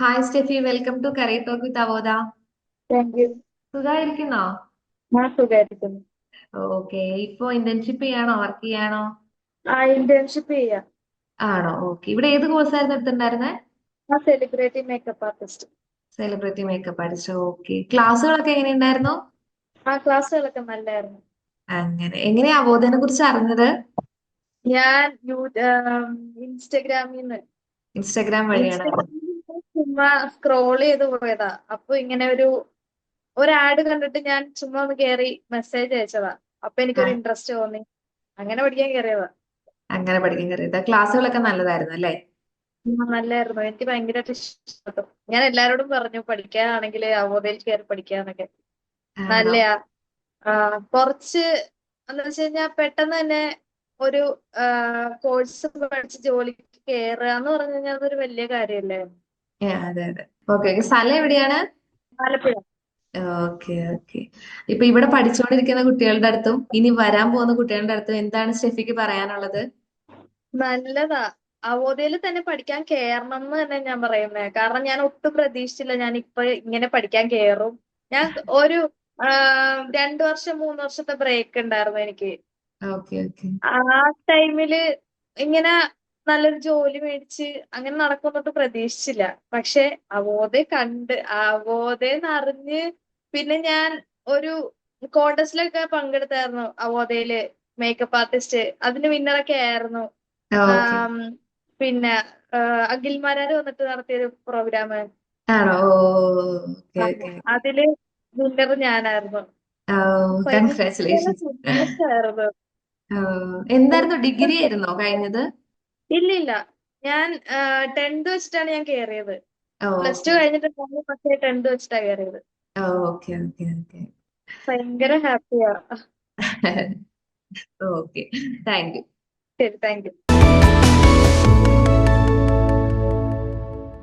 Hi Steffi welcome to curry talk with അവോദ thank you സുഖായിരിക്കുന്നോ? ഞാൻ സുഖായിരിക്കുന്നു. ഓക്കെ ഇപ്പൊ ഇന്റേൺഷിപ്പ് ചെയ്യാണോ വർക്ക് ചെയ്യാണോ ആ ഇന്റേൺഷിപ്പ് ചെയ്യാം. ആണോ? ഓക്കെ ഇവിടെ ഏത് കോഴ്സ് ആയിരുന്നു എടുത്തിട്ടുണ്ടായിരുന്നേ? ആ celebrity makeup artist celebrity makeup artist okay ക്ലാസ്സുകളൊക്കെ എങ്ങനെയുണ്ടായിരുന്നു? ആ ക്ലാസ്സുകളൊക്കെ നല്ലായിരുന്നു. അങ്ങനെ. എങ്ങനെയാ അവോധനെ കുറിച്ച് അറിഞ്ഞത്? ഞാൻ ഇൻസ്റ്റഗ്രാമിൽ നിന്ന്. ഇൻസ്റ്റാഗ്രാം വഴിയാണ്. ചുമ്മാ സ്ക്രോൾ ചെയ്ത് പോയതാ. അപ്പൊ ഇങ്ങനെ ഒരു ഒരു ആഡ് കണ്ടിട്ട് ഞാൻ ചുമ്മാ ഒന്ന് കേറി മെസ്സേജ് അയച്ചതാ. അപ്പൊ എനിക്കൊരു ഇൻട്രസ്റ്റ് തോന്നി. അങ്ങനെ പഠിക്കാൻ കയറിയതാ അങ്ങനെ പഠിക്കാൻ കയറിയതാ ക്ലാസ്സുകളൊക്കെ നല്ലതായിരുന്നു അല്ലേ? നല്ലായിരുന്നു. എനിക്ക് ഭയങ്കരമായിട്ട് ഇഷ്ടപ്പെട്ടു. ഞാൻ എല്ലാരോടും പറഞ്ഞു പഠിക്കാനാണെങ്കിൽ അവബോധയിൽ കയറി പഠിക്കാന്നൊക്കെ. നല്ലയാ. കുറച്ച് എന്താ വെച്ച് കഴിഞ്ഞാൽ പെട്ടെന്ന് തന്നെ ഒരു കോഴ്സ് പഠിച്ച് ജോലിക്ക് കയറുക എന്ന് പറഞ്ഞു കഴിഞ്ഞാൽ അതൊരു വലിയ കാര്യമല്ലേ? ആ, അതെ അതെ. ഓക്കെ സ്ഥലം എവിടെയാണ്? ആലപ്പുഴ. Okay okay. ഇപ്പൊ ഇവിടെ പഠിച്ചുകൊണ്ടിരിക്കുന്ന കുട്ടികളുടെ അടുത്തും ഇനി വരാൻ പോകുന്ന കുട്ടികളുടെ അടുത്തും എന്താണ് സ്റ്റെഫിക്ക് പറയാനുള്ളത്? നല്ലതാ. അവോധയിൽ തന്നെ പഠിക്കാൻ കേറണം എന്ന് തന്നെ ഞാൻ പറയുന്നത് കാരണം ഞാൻ ഒട്ടും പ്രതീക്ഷിച്ചില്ല ഞാൻ ഇപ്പൊ ഇങ്ങനെ പഠിക്കാൻ കേറും. ഞാൻ ഒരു രണ്ടു വർഷം മൂന്ന് വർഷത്തെ ബ്രേക്ക് ഉണ്ടായിരുന്നു എനിക്ക്. ആ ടൈമിൽ ഇങ്ങനെ നല്ലൊരു ജോലി മേടിച്ച് അങ്ങനെ നടക്കുമെന്നൊട്ട് പ്രതീക്ഷിച്ചില്ല. പക്ഷെ അവോധെ കണ്ട് അവോധേന്ന് അറിഞ്ഞ് പിന്നെ ഞാൻ ഒരു കോൺടെസ്റ്റിലൊക്കെ പങ്കെടുത്തായിരുന്നു. അവോധയിൽ മേക്കപ്പ് ആർട്ടിസ്റ്റ് അതിന് വിന്നറൊക്കെ ആയിരുന്നു. പിന്നെ അഖിൽമാരാര് വന്നിട്ട് നടത്തിയൊരു പ്രോഗ്രാം അതിൽ വിന്നർ ഞാനായിരുന്നു. സന്തോഷായിരുന്നു എന്തായിരുന്നു? ഡിഗ്രി ആയിരുന്നോ കഴിഞ്ഞത്? ഇല്ല ഇല്ല ഞാൻ ടെൻത്ത് വെച്ചിട്ടാണ് ഞാൻ കയറിയത് പ്ലസ് ടു കഴിഞ്ഞിട്ട് പക്ഷേ ടെൻത്ത് വെച്ചിട്ടാണ് കയറിയത് ഓക്കെ ഓക്കെ ഓക്കെ. ഭയങ്കര ഹാപ്പിയാ. ഓക്കെ. Thank you. ശരി താങ്ക് യു.